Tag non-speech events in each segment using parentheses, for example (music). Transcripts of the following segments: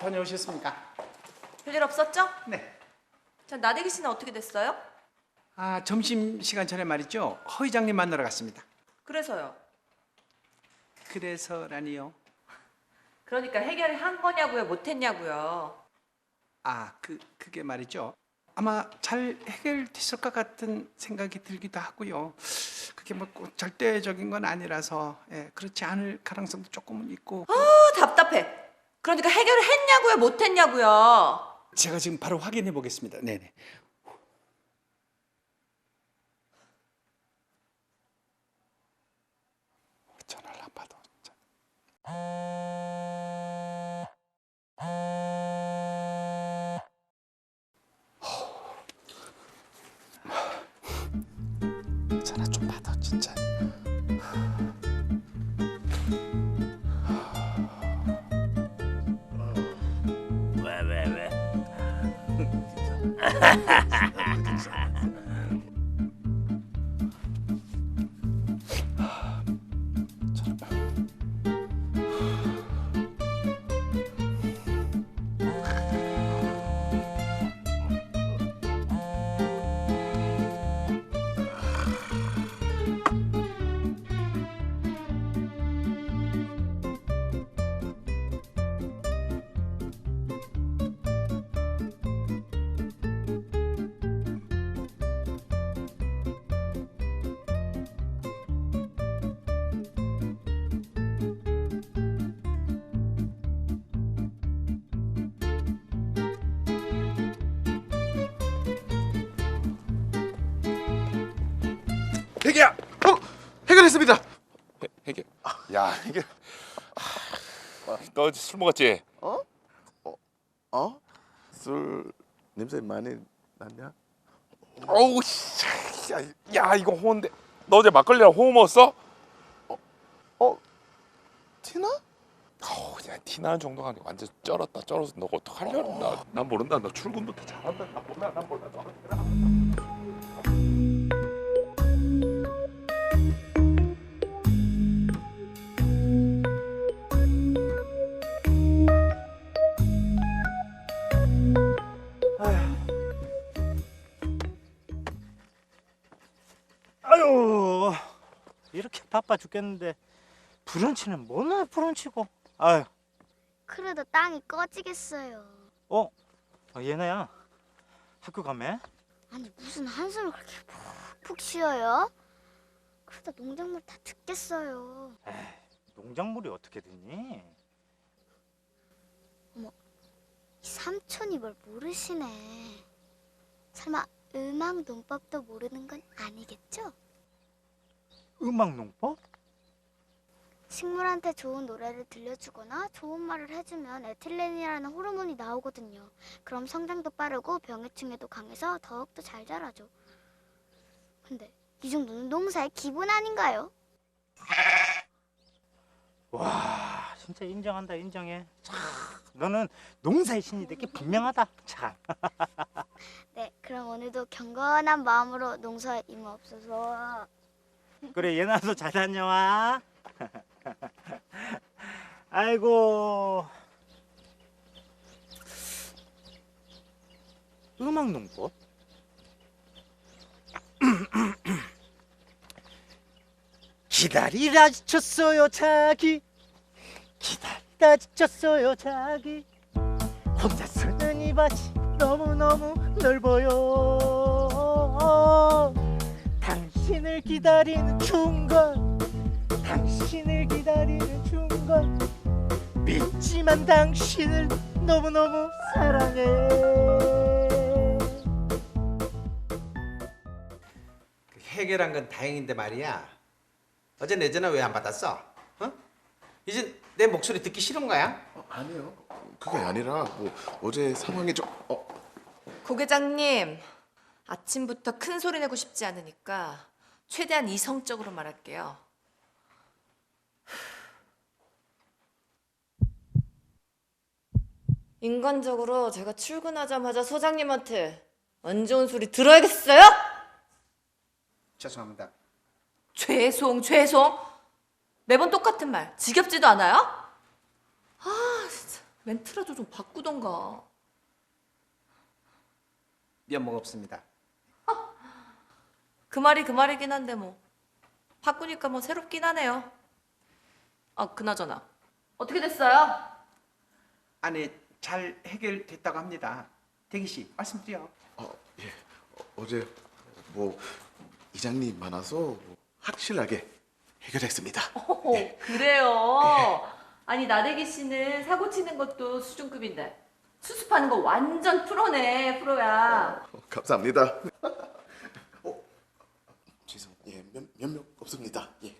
다녀오셨습니까? 별일 없었죠? 네. 자, 나대기 씨는 어떻게 됐어요? 아 점심 시간 전에 말이죠. 허 회장님 만나러 갔습니다. 그래서요. 그래서라니요. 그러니까 해결을 한 거냐고요, 못 했냐고요. 아 그 그게 말이죠. 아마 잘 해결됐을 것 같은 생각이 들기도 하고요. 그게 뭐 꼭 절대적인 건 아니라서 예, 그렇지 않을 가능성도 조금은 있고. 아, 답답해. 그러니까 해결을 했냐고요, 못 했냐고요. 제가 지금 바로 확인해 보겠습니다. 네네. 해결! 어? 해결했습니다. 해, 해결. 야 해결. 하, 너 어제 술 먹었지? 어? 술 냄새 많이 났냐? 어우 씨. 야, 야 이거 호인데. 너 어제 막걸리랑 호모 먹었어? 어? 티나? 어우 야 티나는 정도가 아니고 완전 쩔었다 쩔어서 너 어떡하려고 나, 난 모른다 너 출근부터 잘한다 난 몰라 난 몰라 너 바빠 죽겠는데 브런치는 뭐나 브런치고 아유 그래도 땅이 꺼지겠어요. 어? 아, 얘나야 학교 가매? 아니 무슨 한숨을 그렇게 푹푹 쉬어요? 그러다 농작물 다 듣겠어요. 농작물이 어떻게 됐니? 이 삼촌이 뭘 모르시네. 설마 음악 농법도 모르는 건 아니겠죠? 음악 농법? 식물한테 좋은 노래를 들려주거나 좋은 말을 해주면 에틸렌이라는 호르몬이 나오거든요. 그럼 성장도 빠르고 병해충에도 강해서 더욱더 잘 자라죠. 근데 이 정도는 농사의 기본 아닌가요? (laughs) 와 진짜 인정한다 인정해 참 너는 농사의 신이 되게 분명하다 참 (laughs) 네, 그럼 오늘도 경건한 마음으로 농사에 임하옵소서. 그래 얘나도 잘 다녀와. (laughs) 아이고. 음악 농법? (clears throat) 기다리다 지쳤어요 자기. 기다리다 지쳤어요 자기. 혼자 서는 이 밭이 너무너무 넓어요 당신을 기다리는 중간 당신을 기다리는 중간 믿지만 당신을 너무너무 사랑해 그 해결한 건 다행인데 말이야. 어제 내 전화 왜 안 받았어? 어? 이제 내 목소리 듣기 싫은 거야? 어, 아니요. 그게 아니라 뭐 어제 상황이 좀 어, 고계장님, 아침부터 큰 소리 내고 싶지 않으니까 최대한 이성적으로 말할게요. 인간적으로 제가 출근하자마자 소장님한테 안 좋은 소리 들어야겠어요? 죄송합니다. 죄송, 죄송. 매번 똑같은 말. 지겹지도 않아요? 아, 진짜. 멘트라도 좀 바꾸던가. 면목 없습니다. 그 말이 그 말이긴 한데 뭐 바꾸니까 뭐 새롭긴 하네요. 아 그나저나 어떻게 됐어요? 아니 잘 해결됐다고 합니다. 대기 씨 말씀드려. 어, 예. 어, 어제 뭐 이장님 많아서 뭐 확실하게 해결했습니다. 오, 그래요. 아니 나대기 씨는 사고 치는 것도 수준급인데 수습하는 거 완전 프로네 프로야. 어, 감사합니다. 어, 죄송, 예, 몇, 몇명 없습니다. 예.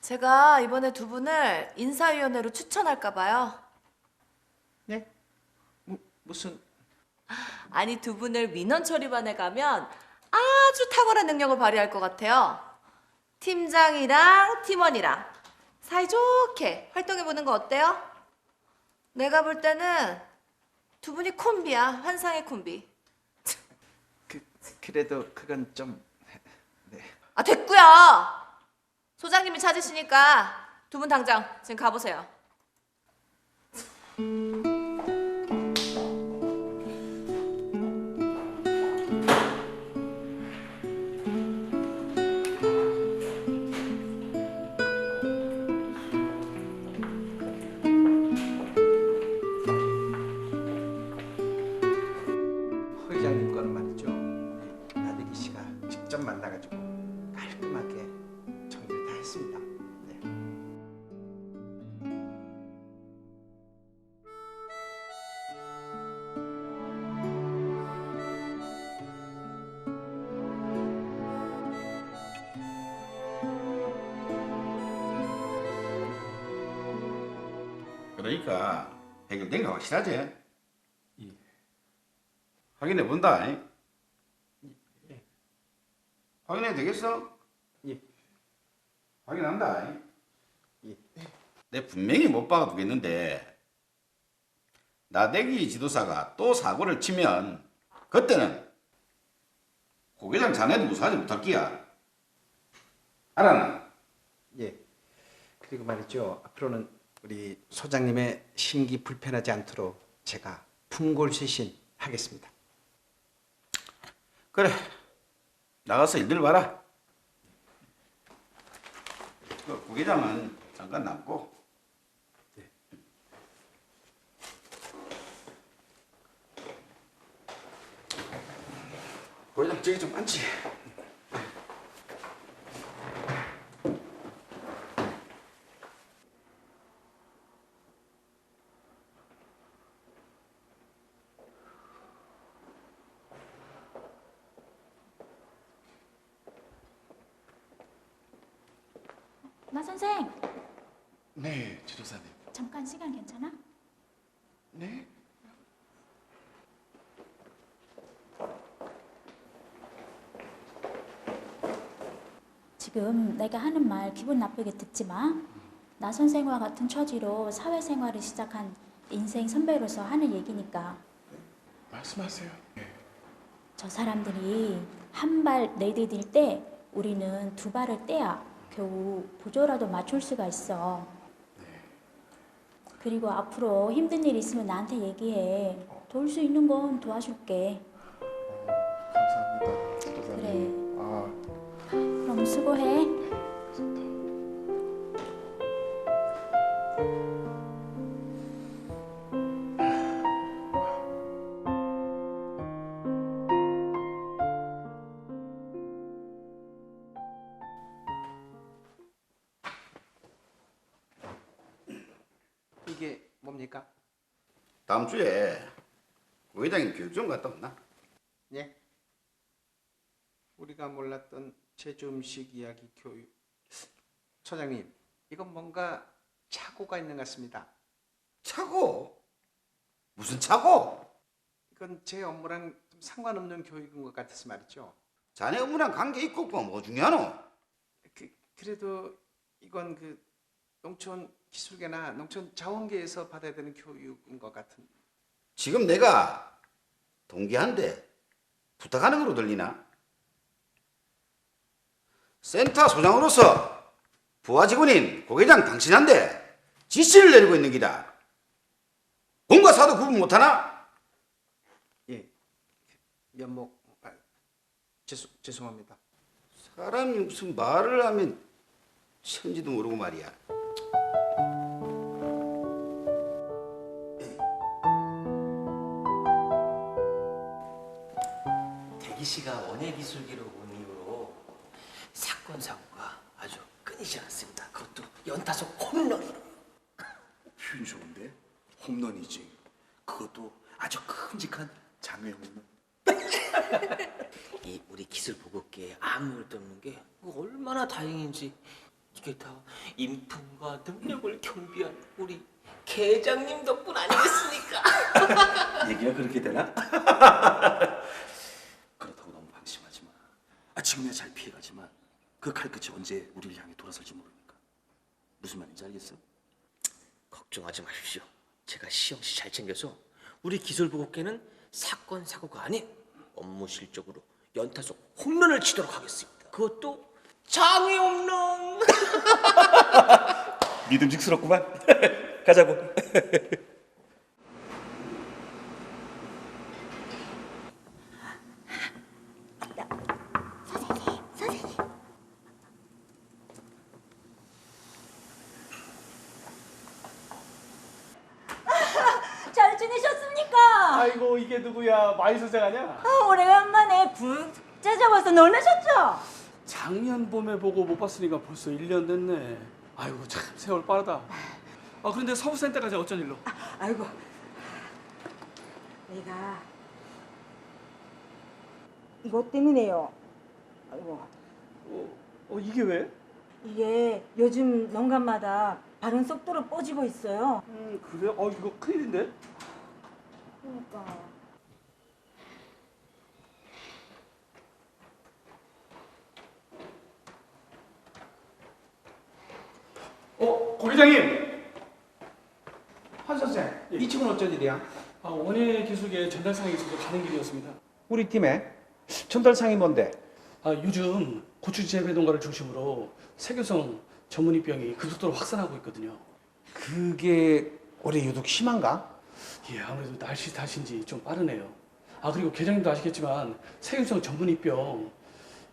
제가 이번에 두 분을 인사위원회로 추천할까 봐요. 네? 무, 무슨 아니 두 분을 민원 처리반에 가면 아주 탁월한 능력을 발휘할 것 같아요. 팀장이랑 팀원이랑 사이좋게 활동해 보는 거 어때요? 내가 볼 때는 두 분이 콤비야 환상의 콤비. 그 그래도 그건 좀 네. 아 됐고요. 소장님이 찾으시니까 두 분 당장 지금 가보세요. 그러니까 해결된 거 확실하지? 확인해 본다. 이? 확인해 되겠어? 예. 확인한다. 이? 내 분명히 못 박아두겠는데 나대기 지도사가 또 사고를 치면 그때는 고계장 자네도 무사하지 못할 끼야. 알았나? 예. 그리고 말이죠. 앞으로는 우리 소장님의 심기 불편하지 않도록 제가 품골쇄신 하겠습니다. 그래 나가서 일들 봐라. 그 부계장은 잠깐 남고. 부계장 저기 좀 앉지 나 선생 네, 지도사님. 잠깐 시간 괜찮아? 네? 지금 내가 하는 말 기분 나쁘게 듣지 마. 나 선생과 같은 처지로 사회생활을 시작한 인생 선배로서 하는 얘기니까 말씀하세요. 예. 저 사람들이 한 발 내디딜 때 우리는 두 발을 떼야 겨우 보조라도 맞출 수가 있어. 그리고 앞으로 힘든 일 있으면 나한테 얘기해. 도울 수 있는 건 도와줄게. 수고해. 이게 뭡니까? 다음 주에 부계장님 교육 좀 갔다 왔나? 예. 우리가 몰랐던 제주 음식 이야기 교육. 소장님, 이건 뭔가 착오가 있는 것 같습니다. 차고 무슨 차고? 이건 제 업무랑 좀 상관없는 교육인 것 같아서 말이죠. 자네 업무랑 관계 있고 없고 뭐 중요하노? 그, 그래도 이건 그 농촌 기술계나 농촌 자원계에서 받아야 되는 교육인 것 같은. 지금 내가 동기한테 부탁하는 거로 들리나? 센터 소장으로서 부하 직원인 고계장 당신한테 지시를 내리고 있는 기다. 공과 사도 구분 못하나? 예, 면목 아, 죄송 죄송합니다. 사람이 무슨 말을 하면 천지도 모르고 말이야. 대기 씨가 원예 기술기로 사건 사고가 아주 끊이지 않습니다. 그것도 연타석 홈런으로. (laughs) 표현 좋은데? 홈런이지. 그것도 아주 큼직한 장외 홈런. (laughs) 이 우리 기술 보급계에 아무 일도 없는 게 얼마나 다행인지 이게 다 인품과 능력을 겸비한 우리 계장님 덕분 아니겠습니까? (laughs) 얘기가 그렇게 되나? 그렇다고 너무 방심하지 마. 아, 지금이야 잘 피해가지만 그 칼끝이 언제 우리를 향해 돌아설지 모르니까. 무슨 말인지 알겠어? 걱정하지 마십시오. 제가 시영 씨잘 챙겨서 우리 기술 보급계는 사건 사고가 아닌 업무 실적으로 연타석 홈런을 치도록 하겠습니다. 그것도 장애 홈런. (laughs) 믿음직스럽구만. (laughs) 가자고. (laughs) 잘 지내셨습니까? 아이고 이게 누구야 마이 선생 아니야? 아, 오래간만에 붕 찾아와서 놀라셨죠? 작년 봄에 보고 못 봤으니까 벌써 1년 됐네. 아이고 참 세월 빠르다. 아 그런데 서부센터까지 어쩐 일로? 아이고 내가 이것 때문에요. 아이고 어, 어 이게 왜? 이게 요즘 농간마다 발은 속도로 뻗지고 있어요. 음 그래? 어 이거 큰일인데? 그러니까 어, 고기장님. 한 선생, 이 친구는 어쩐 일이야? 아 원예 기술계 전달상에 있어서 가는 길이었습니다. 우리 팀에 전달상이 뭔데? 아 요즘 고추 재배 농가를 중심으로 세균성 전문이병이 급속도로 확산하고 있거든요. 그게 올해 유독 심한가? 예 아무래도 날씨 탓인지 좀 빠르네요. 아 그리고 계장님도 아시겠지만 세균성 전문이병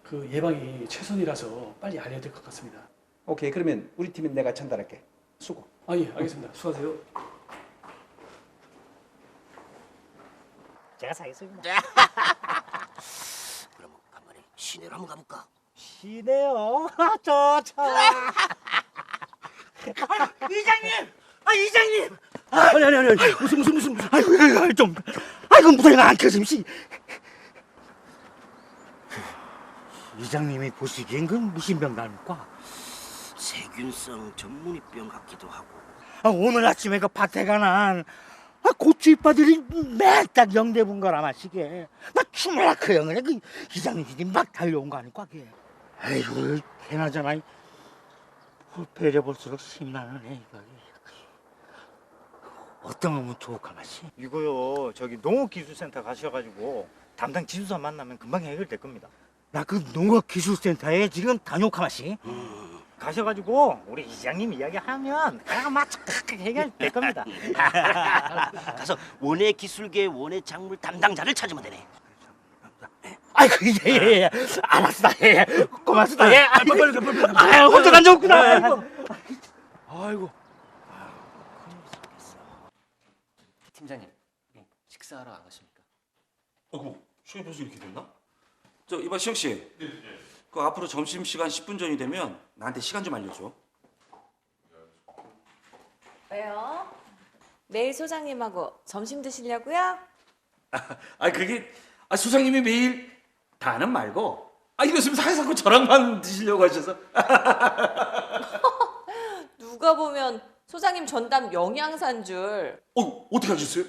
그 예방이 최선이라서 빨리 알려야 될 것 같습니다. 오케이, 그러면 우리 팀에 내가 전달할게. 수고. 아 예 알겠습니다. 수고하세요. 제가 사겠습니다. 그럼 간만에 시내로 한번 가볼까? 시네요. 좋죠. (laughs) (laughs) 이장님! 아 이장님! 아니 아니 아니 무슨 무슨 무슨 무슨. 아이고 아이고 좀. 아이고 무대가 안 켜짐 씨. 이장님이 보시기엔 그병 나니까? 세균성 전문이병 같기도 하고. 아, 오늘 아침에 그 밭에 가난 아, 고추 이파들이 맨딱 영대분 거라 마시게 나 추물라 그 영에 그 이장님이 막 달려온 거 아니까 그게? 아이고 개나잖아 배려 볼수록 심란하네 이거 어떤 놈은 좋을까 맛이 이거요 저기 농업기술센터 가셔가지고 담당 지수사 만나면 금방 해결될 겁니다 나 그 농업기술센터에 지금 다녀올까 맛이 가셔가지고 우리 이장님 이야기하면 막 착착 해결될 겁니다. (laughs) 가서 원예 기술계 원예 작물 담당자를 찾으면 되네. 아이고 예예 예, 예. 알았어 예, 예. 고맙습니다. 예. 아, 빨리. 아, 혼자 다녀왔구나. 아이고. 아이고. 팀장님, 식사하러 안 가십니까? 아이고, 시계 벌써 이렇게 됐나? 저 이봐 시영 씨. 그 앞으로 점심 시간 10분 전이 되면 나한테 시간 좀 알려줘. 왜요? 내일 소장님하고 점심 드시려고요? (laughs) 아 그게 아 소장님이 매일 다는 말고 아 이랬으면 사회사고 저랑만 드시려고 하셔서 (laughs) (laughs) 누가 보면 소장님 전담 영양사인 줄. 어 어떻게 하셨어요?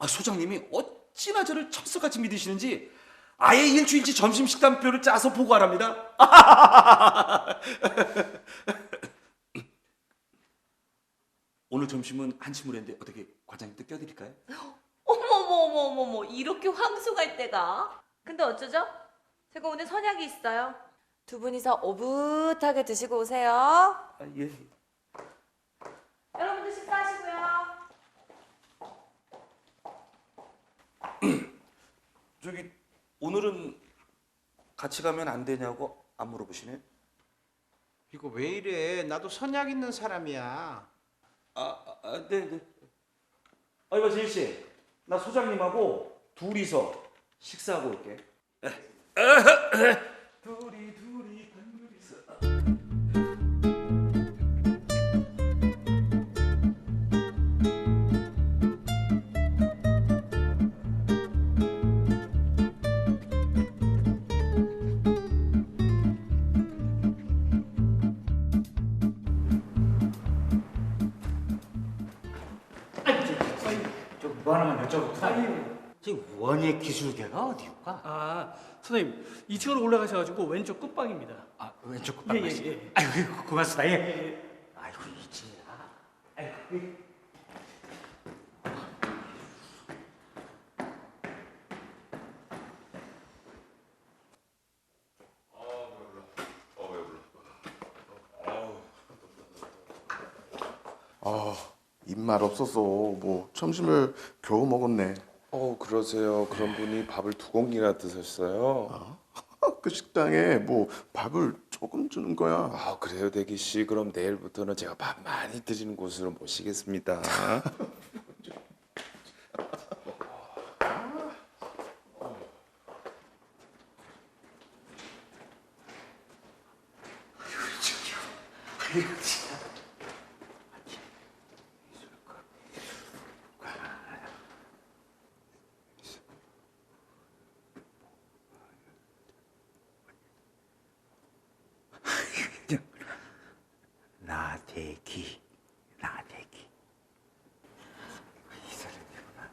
아 소장님이 어찌나 저를 철석같이 믿으시는지 아예 일주일치 점심 식단표를 짜서 보고하랍니다. (laughs) 오늘 점심은 한치물 했는데 어떻게 과장님 또 껴드릴까요? 어머머머머머 이렇게 황송할 때가. 근데 어쩌죠? 제가 오늘 선약이 있어요. 두 분이서 오붓하게 드시고 오세요. 아, 예. 여러분들 식사하시고요. (clears throat) 저기 오늘은 같이 가면 안 되냐고 안 물어보시네. 이거 왜 이래? 나도 선약 있는 사람이야. 아, 아, 아 네, 네. 아, 이거 제일 씨, 나 소장님하고 둘이서 식사하고 올게. 둘이 둘. 원예 기술계가 어디일까? 아, 선생님 2층으로 올라가셔가지고 왼쪽 끝방입니다. 아 왼쪽 예, 끝방 예, 말씀. 예. 아이고 고맙습니다. 예. 아이고. 아이고. 아 입맛 없어서 뭐 점심을 겨우 먹었네. 어 그러세요. 그런 분이 밥을 두 공기나 드셨어요? (laughs) 그 식당에 뭐 밥을 조금 주는 거야. 아 그래요 대기 씨. 그럼 내일부터는 제가 밥 많이 드시는 곳으로 모시겠습니다. (laughs) 나대기, 나대기. 이 사람이구나.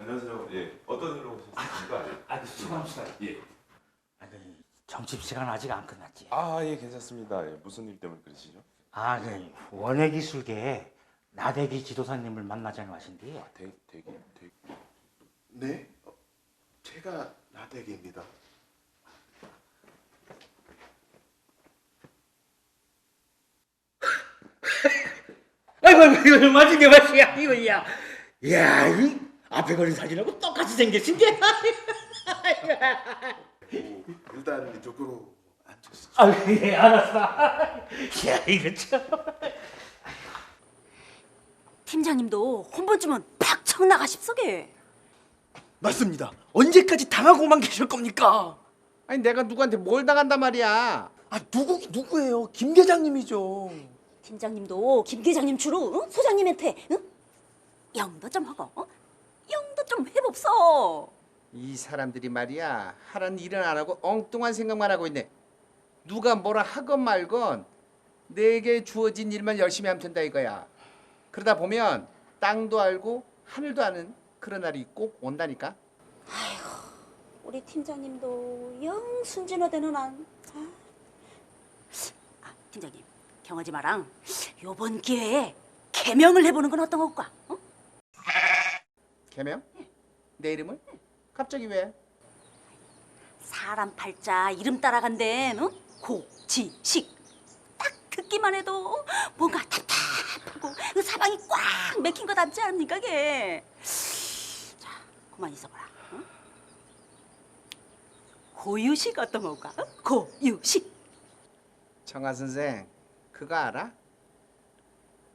안녕하세요. 예 어떤 일로 오셨습니까? 아, 수고하셨어요. 예. 아니 점심 시간 아직 안 끝났지. 아 예 괜찮습니다. 예, 무슨 일 때문에 그러시죠? 아, 그 원예 기술계 나대기 지도사님을 만나자는 하신데. 아, 대 대기 대기. 네, 어, 제가 나대기입니다. (laughs) 아이고, 아이고, 이거 맞은 게 맞이야, 이거 야. 야, 이 앞에 걸린 사진하고 똑같이 생겼신 게. (laughs) 일단 이쪽으로 앉으시죠. 아, 예, 알았어. (laughs) 야, 이거 참. 팀장님도 한 번쯤은 팍 나가십소게. 맞습니다. 언제까지 당하고만 계실 겁니까? 아니 내가 누구한테 뭘 당한단 말이야? 아 누구 누구예요? 김 계장님이죠. 팀장님도 김 계장님 주로 응? 소장님한테 응? 영도 좀 하고 어? 영도 좀 해봅소. 이 사람들이 말이야 하라는 일은 안 하고 엉뚱한 생각만 하고 있네. 누가 뭐라 하건 말건 내게 주어진 일만 열심히 하면 된다 이거야. 그러다 보면 땅도 알고 하늘도 아는 그런 날이 꼭 온다니까. 우리 팀장님도 영 순진화되는 안. 아, 아, 팀장님 경아지마랑 요번 기회에 개명을 해보는 건 어떤 걸까? 어? 개명? 내 이름을? 갑자기 왜? 사람 팔자 이름 따라간댄 어? 고지식 딱 듣기만 해도 뭔가 답답하고 그 사방이 꽉 맥힌 것 같지 않습니까 게? 자, 그만 있어봐라 어? 고유식 어떤 걸까? 어? 고유식 정하 선생 그거 알아?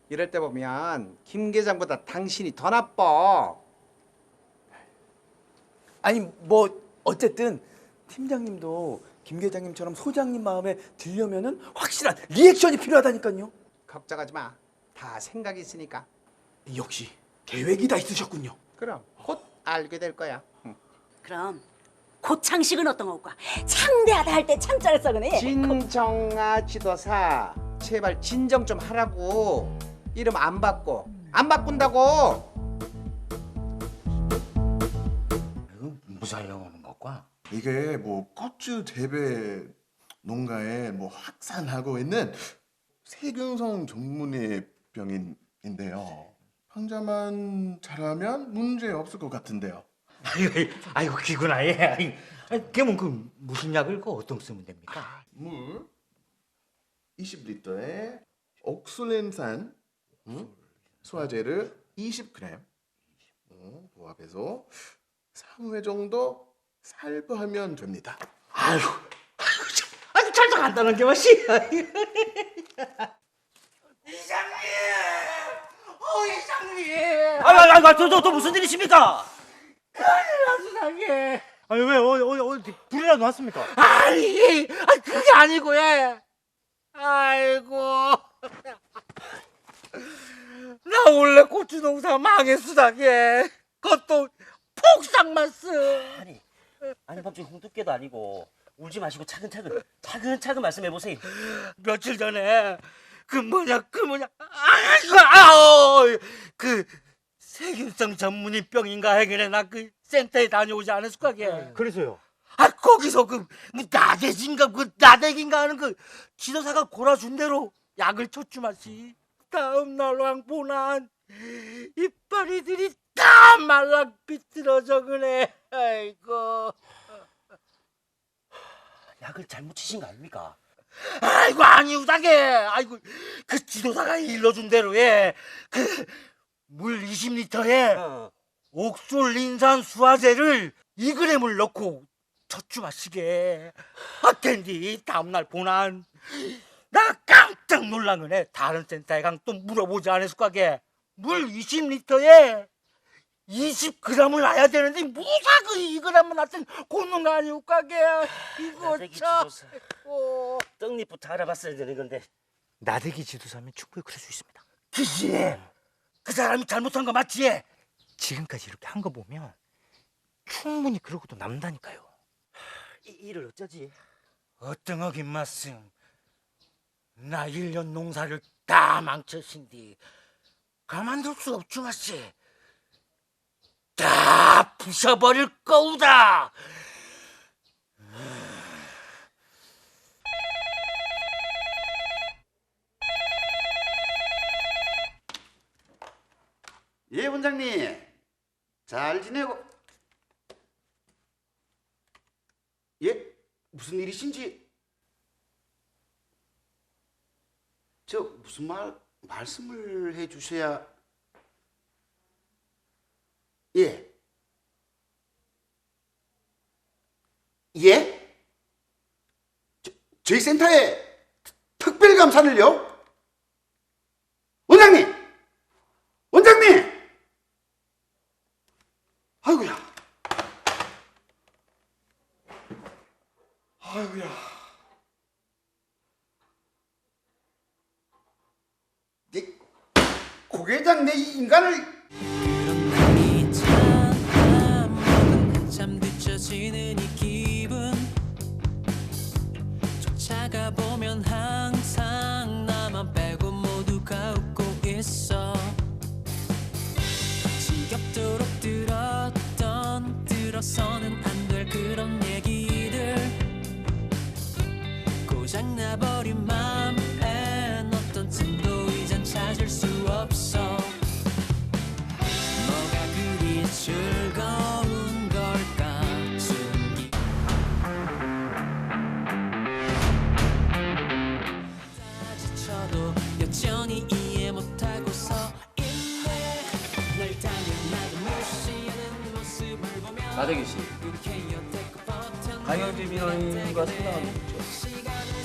이럴 때 보면 김 계장보다 당신이 더 나빠. 아니 뭐 어쨌든 팀장님도 김 계장님처럼 소장님 마음에 들려면은 확실한 리액션이 필요하다니까요. 걱정하지 마. 다 생각이 있으니까. 역시 계획이 다 있으셨군요. 그럼 곧 알게 될 거야. 응. 그럼 고창식은 어떤 걸까? 창대하다 할 때 창자를 써그네 진정아 지도사 제발 진정 좀 하라고. 이름 안 바꿔. 안 바꾼다고. 무사히 오는 것과. 이게 뭐 꽃주 재배 농가에 뭐 확산하고 있는 세균성 전문의 병인데요. 환자만 잘하면 문제 없을 것 같은데요. 아이고, 아이고 귀구나 예. 그러면 그 무슨 약을 그 어떤 쓰면 됩니까? 물? 20리터에 옥술린산 음, 소화제를 20g 어, 부합해서 3회 정도 살포하면 됩니다. 아유, 아유, 참, 아유 잘도 간다는 게 맛이. (laughs) 이장님, 어 이장님. 아유, 아유, 또, 또, 또 무슨 일이십니까? 큰일 났어, 아니 왜 어디 어디 어디 불이라도 났습니까? 아니, 아니 그게 아니고 예. 아이고. (laughs) 나 원래 고추 농사 망했으다게. 그것도 폭삭만 쓰. 아니, 아니 갑자기 홍두깨도 아니고 울지 마시고 차근차근, 차근차근 말씀해 보세요. 며칠 전에 그 뭐냐 그 뭐냐 아이고 아우 그 세균성 전문의 병인가 해결해 나 그 센터에 다녀오지 않았을까 게 그래서요. 아 거기서 그뭐 나대진가 그 나대긴가 하는 그 지도사가 골아준 대로 약을 쳤주마시 다음 날 왕보난 이빨이들이 다 말라 비틀어져 그래. 아이고. 약을 잘못 치신 거 아닙니까? 아이고 아니우다게. 아이고 그 지도사가 일러준 대로 예그물 20리터에 어. 옥솔린산 수화제를 2g을 넣고 젖주 마시게. 아 캔디 다음날 보난 나 깜짝 놀란 거네. 다른 센터에 강 또 물어보지 않았을 거게 물 20리터에 20g을 놔야 되는데 무사 그 2g만 놨더니 고는 거 아니올까게 이거 나대기 참 지도사. 어. 떡잎부터 알아봤어야 되는 건데. 나대기 지도사면 충분히 그럴 수 있습니다. 그지? 그 사람이 잘못한 거 맞지? 지금까지 이렇게 한 거 보면 충분히 그러고도 남다니까요. 이 일을 어쩌지? 어떤 김말씀 나 1년 농사를 다 망쳤신디 가만둘 수 없죠 마씨 다 부셔버릴 거우다 예, 원장님. 잘 지내고. 예? 무슨 일이신지? 저 무슨 말 말씀을 해 주셔야 예. 예? 저, 저희 센터에 특별 감사를요? 원장님! 원장님! 아이고야. 아이고야. 내 고개장 내이 인간을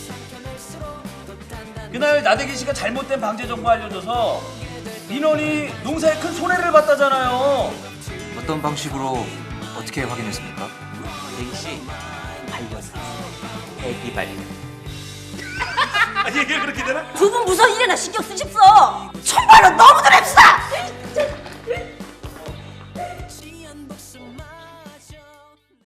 삼켜낼수록 더 단단해 그날 나대기 씨가 잘못된 방제 정보 알려줘서 민원이 농사에 큰 손해를 봤다잖아요. 어떤 방식으로 어떻게 확인했습니까? 대기 씨 발견했어. 애기 발견. (laughs) 아니 이게 그렇게 되나? 두 분 무슨 일이나 신경 쓰십소? 정말로 너무